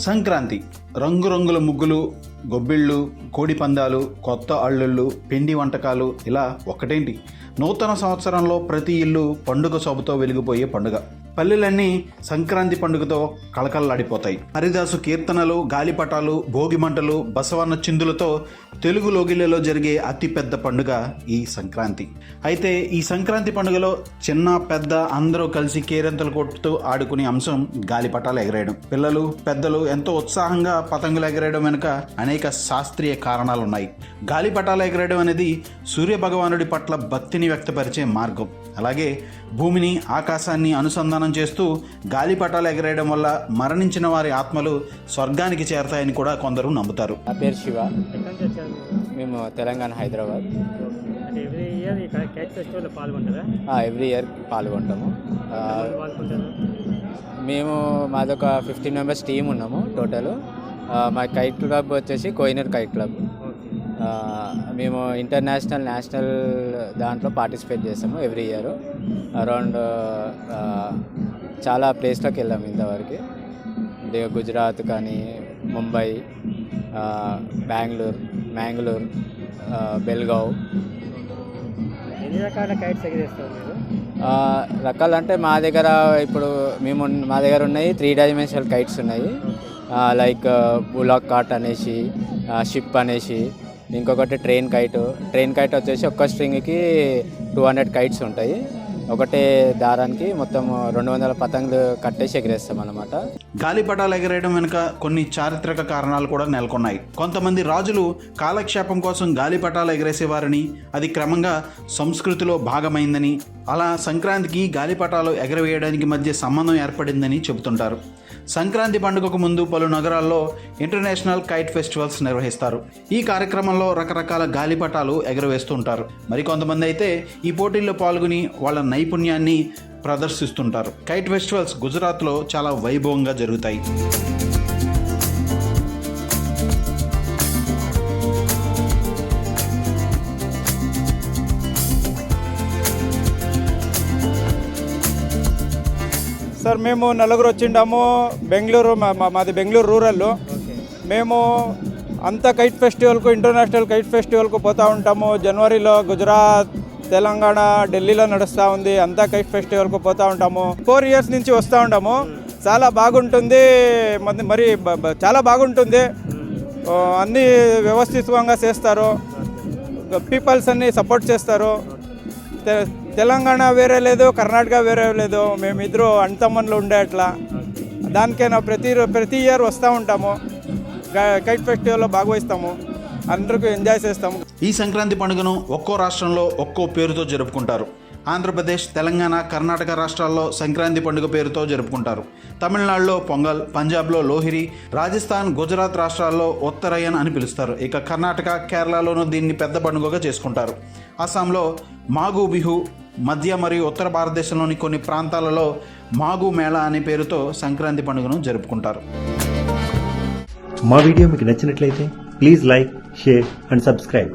సంక్రాంతి. రంగురంగుల ముగ్గులు గొబ్బిళ్ళు కోడి పందాలు కొత్త అల్లుళ్ళు పిండి వంటకాలు ఇలా ఒక్కటేంటి? నూతన సంవత్సరంలో ప్రతి ఇల్లు పండుగ శోభతో వెలిగిపోయే పండుగ. పల్లెలన్నీ సంక్రాంతి పండుగతో కళకళలాడిపోతాయి. హరిదాసు కీర్తనలు గాలిపటాలు భోగి మంటలు బసవన్న చిందులతో తెలుగు లోగిళ్ళలో జరిగే అతిపెద్ద పండుగ ఈ సంక్రాంతి. అయితే ఈ సంక్రాంతి పండుగలో చిన్న పెద్ద అందరూ కలిసి కేరింతలు కొట్టుతూ ఆడుకునే అంశం గాలిపటాలు ఎగరేయడం. పిల్లలు పెద్దలు ఎంతో ఉత్సాహంగా పతంగులు ఎగరేయడం వెనుక అనేక శాస్త్రీయ కారణాలు ఉన్నాయి గాలిపటాలు ఎగరేయడం అనేది సూర్య భగవానుడి పట్ల భక్తిని వ్యక్తపరిచే మార్గం. అలాగే భూమిని ఆకాశాన్ని అనుసంధానం చేస్తూ గాలిపటాలు ఎగరేయడం వల్ల మరణించిన వారి ఆత్మలు స్వర్గానికి చేరతాయని కూడా కొందరు నమ్ముతారు. నా పేరు శివ? మేము తెలంగాణ హైదరాబాద్. ఎవ్రీ ఇయర్ ఈ క్యాట్ ఫెస్టివల్లో పాల్గొంటారా? ఎవ్రీ ఇయర్ పాల్గొంటాము. ఆ, పాల్గొంటారు? మేము మాదొక ఫిఫ్టీన్ మెంబర్స్ టీం ఉన్నాము టోటల్ మా కైట్ క్లబ్ వచ్చేసి కోయినర్ కైట్ క్లబ్ మేము ఇంటర్నేషనల్ నేషనల్ దాంట్లో పార్టిసిపేట్ చేస్తాము ఎవ్రీ ఇయర్. అరౌండ్ చాలా ప్లేస్లోకి వెళ్ళాము ఇంతవరకు. అంటే గుజరాత్ కానీ ముంబై బెంగళూరు మ్యాంగ్లూర్ బెల్గావ్. ఎన్ని రకాల కైట్స్ ఎగిరేస్తారు మీరు? ఆ, రకాలంటే మా దగ్గర ఇప్పుడు మేము మా దగ్గర ఉన్నాయి త్రీ డైమెన్షనల్ కైట్స్ ఉన్నాయి. లైక్ బులాక్ కార్ట్ అనేసి షిప్ అనేసి ఇంకొకటి ట్రైన్ కైట్. ట్రైన్ కైట్ వచ్చేసి ఒక్క స్ట్రింగ్కి టూ హండ్రెడ్ కైట్స్ ఉంటాయి. ఒకటే దారానికి మొత్తం రెండు వందల పతంగులు కట్టేసి ఎగిరేస్తాం అనమాట గాలిపటాలు ఎగరేయడం వెనుక కొన్ని చారిత్రక కారణాలు కూడా నెలకొన్నాయి. కొంతమంది రాజులు కాలక్షేపం కోసం గాలిపటాలు ఎగరేసేవారని అది క్రమంగా సంస్కృతిలో భాగమైందని అలా సంక్రాంతికి గాలిపటాలు ఎగరవేయడానికి మధ్య సంబంధం ఏర్పడిందని చెబుతుంటారు. సంక్రాంతి పండుగకు ముందు పలు నగరాల్లో ఇంటర్నేషనల్ కైట్ ఫెస్టివల్స్ నిర్వహిస్తారు. ఈ కార్యక్రమంలో రకరకాల గాలిపటాలు ఎగరవేస్తుంటారు. మరికొంతమంది అయితే ఈ పోటీల్లో పాల్గొని వాళ్ళ నైపుణ్యాన్ని ప్రదర్శిస్తుంటారు. కైట్ ఫెస్టివల్స్ గుజరాత్లో చాలా వైభవంగా జరుగుతాయి. సార్ మేము నలుగురు వచ్చిండాము. బెంగళూరు మాది బెంగళూరు రూరల్. మేము అంత కైట్ ఫెస్టివల్కు ఇంటర్నేషనల్ కైట్ ఫెస్టివల్కు పోతూ ఉంటాము. జనవరిలో గుజరాత్ తెలంగాణ ఢిల్లీలో నడుస్తూ ఉంది. అంతా కైట్ ఫెస్టివల్కు పోతూ ఉంటాము. ఫోర్ ఇయర్స్ నుంచి వస్తూ ఉంటాము. చాలా బాగుంటుంది. మరి- చాలా బాగుంటుంది. అన్నీ వ్యవస్థితంగా చేస్తారు. పీపుల్స్ అన్ని సపోర్ట్ చేస్తారు. తెలంగాణ వేరే లేదు కర్ణాటక వేరే లేదు. మేమిద్దరు అణతమ్మన్లు ఉండే అట్లా. దానికైనా ప్రతి ప్రతి ఇయర్ వస్తూ ఉంటాము. కైట్ ఫెస్టివల్లో భాగవహిస్తాము. అందరికీ ఎంజాయ్ చేస్తాము. ఈ సంక్రాంతి పండుగను ఒక్కో రాష్ట్రంలో ఒక్కో పేరుతో జరుపుకుంటారు. ఆంధ్రప్రదేశ్ తెలంగాణ కర్ణాటక రాష్ట్రాల్లో సంక్రాంతి పండుగ పేరుతో జరుపుకుంటారు. తమిళనాడులో పొంగల్ పంజాబ్లో లోహిరి రాజస్థాన్ గుజరాత్ రాష్ట్రాల్లో ఉత్తరయన్ అని పిలుస్తారు. ఇక కర్ణాటక కేరళలోనూ దీన్ని పెద్ద పండుగగా చేసుకుంటారు. అస్సాంలో మాగు బిహు మధ్య మరియు ఉత్తర భారతదేశంలోని కొన్ని ప్రాంతాలలో మాగు మేళా అనే పేరుతో సంక్రాంతి పండుగను జరుపుకుంటారు. మా వీడియో మీకు నచ్చినట్లయితే please like share and subscribe.